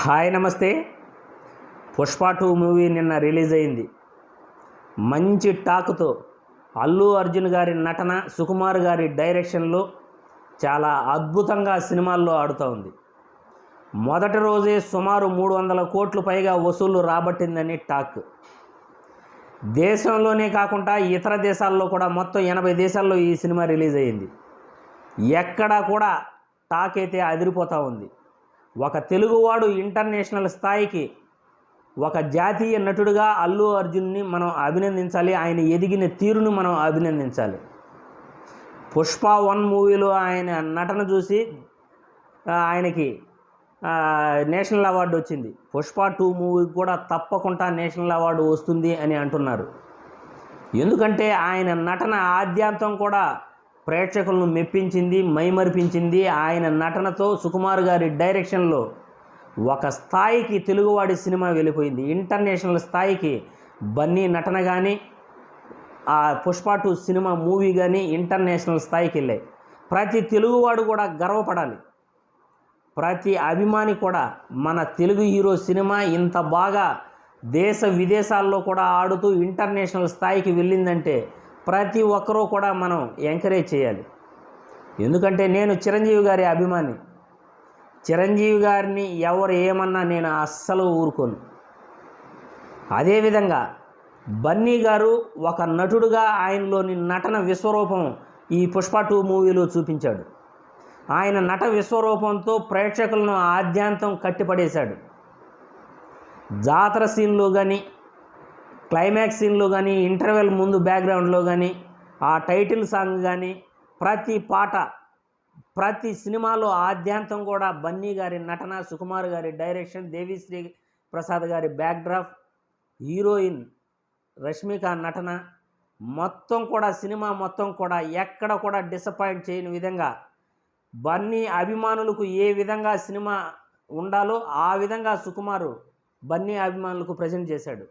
Hi నమస్తే. Pushpa two movie నిన్న release అయింది. మంచి టాక్తో అల్లు అర్జున్ గారి నటన సుకుమార్ గారి డైరెక్షన్లో చాలా అద్భుతంగా సినిమాల్లో ఆడుతూ ఉంది. మొదటి రోజే సుమారు మూడు వందల కోట్లు పైగా వసూళ్ళు రాబట్టిందని టాక్. దేశంలోనే కాకుండా ఇతర దేశాల్లో కూడా మొత్తం ఎనభై దేశాల్లో ఈ సినిమా రిలీజ్ అయ్యింది ఎక్కడా కూడా టాక్ అయితే అదిరిపోతూ ఉంది. ఒక తెలుగువాడు ఇంటర్నేషనల్ స్థాయికి ఒక జాతీయ నటుడిగా అల్లు అర్జున్ని మనం అభినందించాలి ఆయన ఎదిగిన తీరును మనం అభినందించాలి. పుష్ప వన్ మూవీలో ఆయన నటన చూసి ఆయనకి నేషనల్ అవార్డు వచ్చింది. పుష్ప టూ మూవీకి కూడా తప్పకుండా నేషనల్ అవార్డు వస్తుంది అని అంటున్నారు. ఎందుకంటే ఆయన నటన ఆద్యాంతం కూడా ప్రేక్షకులను మెప్పించింది మైమరిపించింది ఆయన నటనతో సుకుమార్ గారి డైరెక్షన్లో ఒక స్థాయికి తెలుగువాడి సినిమా వెళ్ళిపోయింది. ఇంటర్నేషనల్ స్థాయికి బన్నీ నటన కానీ ఆ పుష్ప టూ సినిమా మూవీ కానీ ఇంటర్నేషనల్ స్థాయికి వెళ్ళాయి. ప్రతి తెలుగువాడు కూడా గర్వపడాలి. ప్రతి అభిమాని కూడా మన తెలుగు హీరో సినిమా ఇంత బాగా దేశ విదేశాల్లో కూడా ఆడుతూ ఇంటర్నేషనల్ స్థాయికి వెళ్ళిందంటే ప్రతి ఒక్కరూ కూడా మనం ఎంకరేజ్ చేయాలి. ఎందుకంటే నేను చిరంజీవి గారి అభిమాని. చిరంజీవి గారిని ఎవరు ఏమన్నా నేను అస్సలు ఊరుకోను. అదేవిధంగా బన్నీ గారు ఒక నటుడుగా ఆయనలోని నటన విశ్వరూపం ఈ పుష్ప టూ మూవీలో చూపించాడు. ఆయన నట విశ్వరూపంతో ప్రేక్షకులను ఆద్యాంతం కట్టిపడేశాడు. జాతర సీన్లో కానీ క్లైమాక్స్ సీన్లో కానీ ఇంటర్వెల్ ముందు బ్యాక్గ్రౌండ్లో కానీ ఆ టైటిల్ సాంగ్ కానీ ప్రతి పాట ప్రతి సినిమాలో ఆద్యాంతం కూడా బన్నీ గారి నటన సుకుమార్ గారి డైరెక్షన్ దేవిశ్రీ ప్రసాద్ గారి బ్యాక్డ్రాప్ హీరోయిన్ రష్మిక నటన మొత్తం కూడా సినిమా మొత్తం కూడా ఎక్కడ కూడా డిసప్పాయింట్ చేయని విధంగా బన్నీ అభిమానులకు ఏ విధంగా సినిమా ఉండాలో ఆ విధంగా సుకుమారు బన్నీ అభిమానులకు ప్రజెంట్ చేశాడు.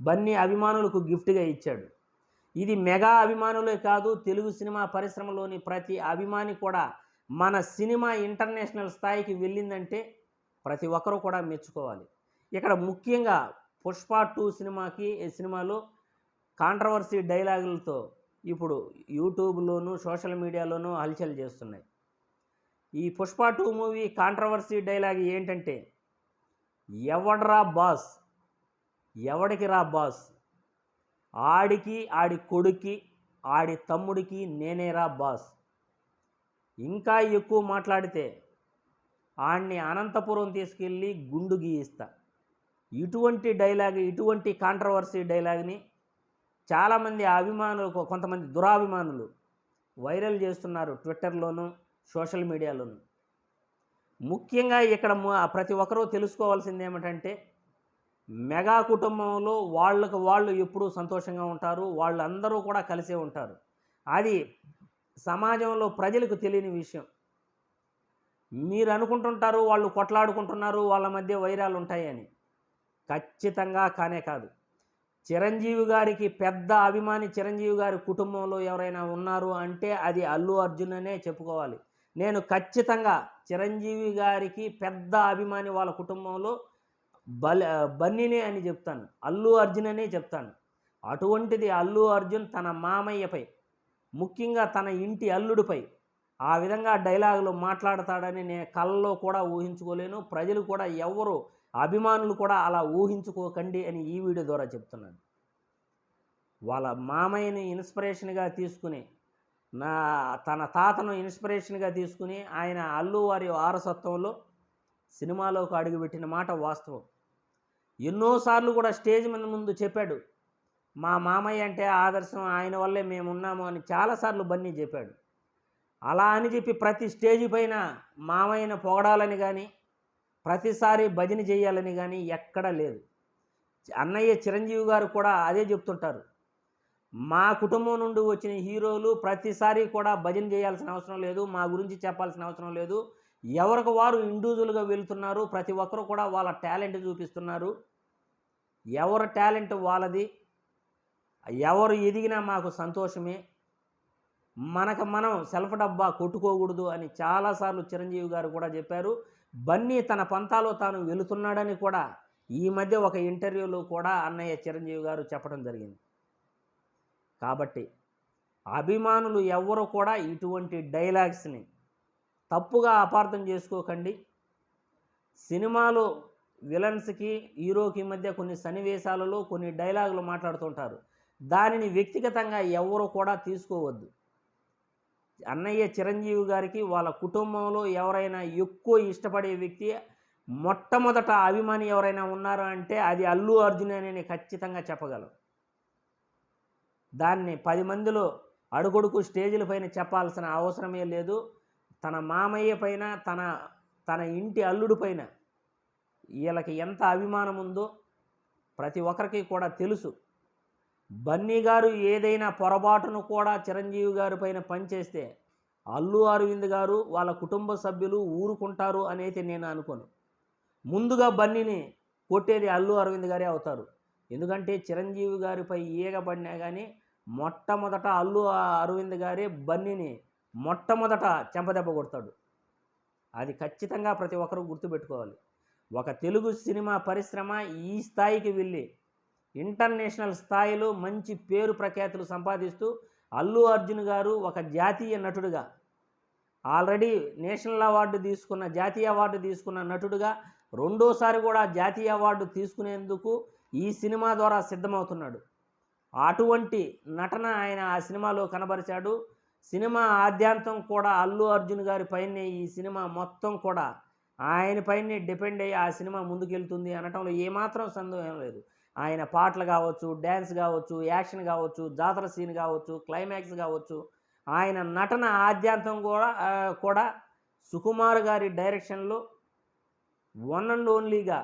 బన్నీ అభిమానులకు గిఫ్ట్గా ఇచ్చాడు. ఇది మెగా అభిమానులే కాదు తెలుగు సినిమా పరిశ్రమలోని ప్రతి అభిమాని కూడా మన సినిమా ఇంటర్నేషనల్ స్థాయికి వెళ్ళిందంటే ప్రతి ఒక్కరూ కూడా మెచ్చుకోవాలి. ఇక్కడ ముఖ్యంగా పుష్ప టూ సినిమాకి సినిమాలో కాంట్రవర్సీ డైలాగులతో ఇప్పుడు యూట్యూబ్లోనూ సోషల్ మీడియాలోనూ హల్చల్ చేస్తున్నాయి. ఈ Pushpa two movie controversy dialogue ఏంటంటే ఎవడ్రా బాస్ ఎవడికి రా బాస్? ఆడికి ఆడి కొడుక్కి ఆడి తమ్ముడికి నేనేరా బాస్. ఇంకా ఎక్కువ మాట్లాడితే ఆడిని అనంతపురం తీసుకెళ్ళి గుండు గీయిస్తా. ఇటువంటి డైలాగ్ ఇటువంటి కాంట్రవర్సీ డైలాగ్ని చాలామంది అభిమానులు కొంతమంది దురాభిమానులు వైరల్ చేస్తున్నారు ట్విట్టర్లోను సోషల్ మీడియాలోను. ముఖ్యంగా ఇక్కడ ప్రతి ఒక్కరూ తెలుసుకోవాల్సింది ఏమిటంటే మెగా కుటుంబంలో వాళ్ళకు వాళ్ళు ఎప్పుడూ సంతోషంగా ఉంటారు వాళ్ళందరూ కూడా కలిసే ఉంటారు. అది సమాజంలో ప్రజలకు తెలియని విషయం. మీరు అనుకుంటుంటారు వాళ్ళు కొట్లాడుకుంటున్నారు వాళ్ళ మధ్య వైరాలు ఉంటాయని ఖచ్చితంగా కానే కాదు. చిరంజీవి గారికి పెద్ద అభిమాని చిరంజీవి గారి కుటుంబంలో ఎవరైనా ఉన్నారు అంటే అది అల్లు అర్జున్ అనే చెప్పుకోవాలి. నేను ఖచ్చితంగా చిరంజీవి గారికి పెద్ద అభిమాని వాళ్ళ కుటుంబంలో బల్ బన్నీనే అని చెప్తాను. అల్లు అర్జున్ అనే చెప్తాను. అటువంటిది అల్లు అర్జున్ తన మామయ్యపై ముఖ్యంగా తన ఇంటి అల్లుడిపై ఆ విధంగా డైలాగులు మాట్లాడతాడని నేను కళ్ళలో కూడా ఊహించుకోలేను. ప్రజలు కూడా ఎవరు అభిమానులు కూడా అలా ఊహించుకోకండి అని ఈ వీడియో ద్వారా చెప్తున్నాను. వాళ్ళ మామయ్యని ఇన్స్పిరేషన్గా తీసుకుని నా తన తాతను ఇన్స్పిరేషన్గా తీసుకుని ఆయన అల్లు వారి వారసత్వంలో సినిమాలోకి అడుగుపెట్టిన మాట వాస్తవం. ఎన్నోసార్లు కూడా స్టేజ్ మీద ముందు చెప్పాడు మా మామయ్య అంటే ఆదర్శం ఆయన వల్లే మేము ఉన్నాము అని చాలాసార్లు బన్నీ చెప్పాడు. అలా అని చెప్పి ప్రతి స్టేజ్ పైన మామయ్యను పొగడాలని కానీ ప్రతిసారి భజన చేయాలని కానీ ఎక్కడా లేదు. అన్నయ్య చిరంజీవి గారు కూడా అదే చెప్తుంటారు మా కుటుంబం నుండి వచ్చిన హీరోలు ప్రతిసారి కూడా భజన చేయాల్సిన అవసరం లేదు మా గురించి చెప్పాల్సిన అవసరం లేదు ఎవరికి వారు ఇండివిజువల్గా వెళ్తున్నారు ప్రతి ఒక్కరు కూడా వాళ్ళ టాలెంట్ చూపిస్తున్నారు. ఎవరి టాలెంట్ వాళ్ళది? ఎవరు ఎదిగినా మాకు సంతోషమే. మనకు మనం సెల్ఫ్ డబ్బా కొట్టుకోకూడదు అని చాలాసార్లు చిరంజీవి గారు కూడా చెప్పారు. బన్నీ తన పంతాలో తాను వెళుతున్నాడని కూడా ఈ మధ్య ఒక ఇంటర్వ్యూలో కూడా అన్నయ్య చిరంజీవి గారు చెప్పడం జరిగింది. కాబట్టి అభిమానులు ఎవరు కూడా ఇటువంటి డైలాగ్స్ని తప్పుగా అపార్థం చేసుకోకండి. సినిమాలో విలన్స్కి హీరోకి మధ్య కొన్ని సన్నివేశాలలో కొన్ని డైలాగులు మాట్లాడుతుంటారు. దానిని వ్యక్తిగతంగా ఎవరు కూడా తీసుకోవద్దు. అన్నయ్య చిరంజీవి గారికి వాళ్ళ కుటుంబంలో ఎవరైనా ఎక్కువ ఇష్టపడే వ్యక్తి మొట్టమొదట అభిమాని ఎవరైనా ఉన్నారు అంటే అది అల్లు అర్జున్ అని నేను ఖచ్చితంగా చెప్పగలను దాన్ని పది మందిలో అడుగొడుకు స్టేజీల పైన చెప్పాల్సిన అవసరమే లేదు. తన మామయ్య పైన తన తన ఇంటి అల్లుడి పైన వీళ్ళకి ఎంత అభిమానం ఉందో ప్రతి ఒక్కరికి కూడా తెలుసు. బన్నీ గారు ఏదైనా పొరపాటును కూడా చిరంజీవి గారి పైన పనిచేస్తే అల్లు అరవింద్ గారు వాళ్ళ కుటుంబ సభ్యులు ఊరుకుంటారు అనేది నేను అనుకోను. ముందుగా బన్నీని కొట్టేది అల్లు అరవింద్ గారే అవుతారు. ఎందుకంటే చిరంజీవి గారిపై ఈగబడినా కానీ మొట్టమొదట అల్లు అరవింద్ గారే బన్నీని మొట్టమొదట చెంపదెబ్బ కొడతాడు. అది ఖచ్చితంగా ప్రతి ఒక్కరూ గుర్తుపెట్టుకోవాలి. ఒక తెలుగు సినిమా పరిశ్రమ ఈ స్థాయికి వెళ్ళి ఇంటర్నేషనల్ స్థాయిలో మంచి పేరు ప్రఖ్యాతులు సంపాదిస్తూ అల్లు అర్జున్ గారు ఒక జాతీయ నటుడుగా ఆల్రెడీ నేషనల్ అవార్డు తీసుకున్న జాతీయ అవార్డు తీసుకున్న నటుడుగా రెండోసారి కూడా జాతీయ అవార్డు తీసుకునేందుకు ఈ సినిమా ద్వారా సిద్ధమవుతున్నాడు. అటువంటి నటన ఆయన ఆ సినిమాలో కనబరిచాడు. సినిమా ఆద్యాంతం కూడా అల్లు అర్జున్ గారి పైనే ఈ సినిమా మొత్తం కూడా ఆయన పైనే డిపెండ్ అయ్యి ఆ సినిమా ముందుకెళ్తుంది అనటంలో ఏమాత్రం సందేహం లేదు. ఆయన పాటలు కావచ్చు డ్యాన్స్ కావచ్చు యాక్షన్ కావచ్చు జాతర సీన్ కావచ్చు క్లైమాక్స్ కావచ్చు. ఆయన నటన ఆద్యాంతం కూడా కూడా సుకుమార్ గారి డైరెక్షన్లో వన్ అండ్ ఓన్లీగా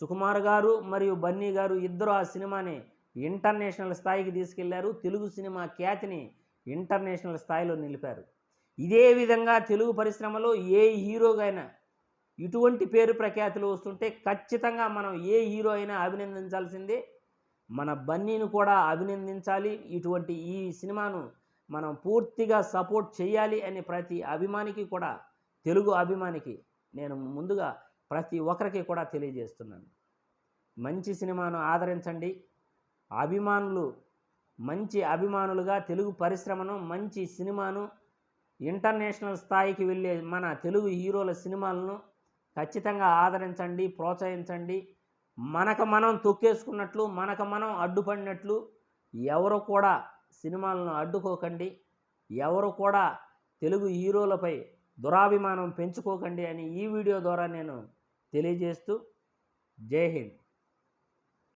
సుకుమార్ గారు మరియు బన్నీ గారు ఇద్దరు ఆ సినిమాని ఇంటర్నేషనల్ స్థాయికి తీసుకెళ్ళారు. తెలుగు సినిమా ఖ్యాతిని ఇంటర్నేషనల్ స్థాయిలో నిలిపారు. ఇదే విధంగా తెలుగు పరిశ్రమలో ఏ హీరోగైనా ఇటువంటి పేరు ప్రఖ్యాతులు వస్తుంటే ఖచ్చితంగా మనం ఏ హీరో అయినా అభినందించాల్సిందే. మన బన్నీని కూడా అభినందించాలి. ఇటువంటి ఈ సినిమాను మనం పూర్తిగా సపోర్ట్ చేయాలి అని ప్రతి అభిమానికి కూడా తెలుగు అభిమానికి నేను ముందుగా ప్రతి ఒక్కరికి కూడా తెలియజేస్తున్నాను. మంచి సినిమాను ఆదరించండి. అభిమానులు మంచి అభిమానులుగా తెలుగు పరిశ్రమను మంచి సినిమాను ఇంటర్నేషనల్ స్థాయికి వెళ్ళే మన తెలుగు హీరోల సినిమాలను ఖచ్చితంగా ఆదరించండి ప్రోత్సహించండి. మనకు మనం తొక్కేసుకున్నట్లు మనకు మనం అడ్డుపడినట్లు ఎవరు కూడా సినిమాలను అడ్డుకోకండి. ఎవరు కూడా తెలుగు హీరోలపై దురాభిమానం పెంచుకోకండి అని ఈ వీడియో ద్వారా నేను తెలియజేస్తూ జై హింద్.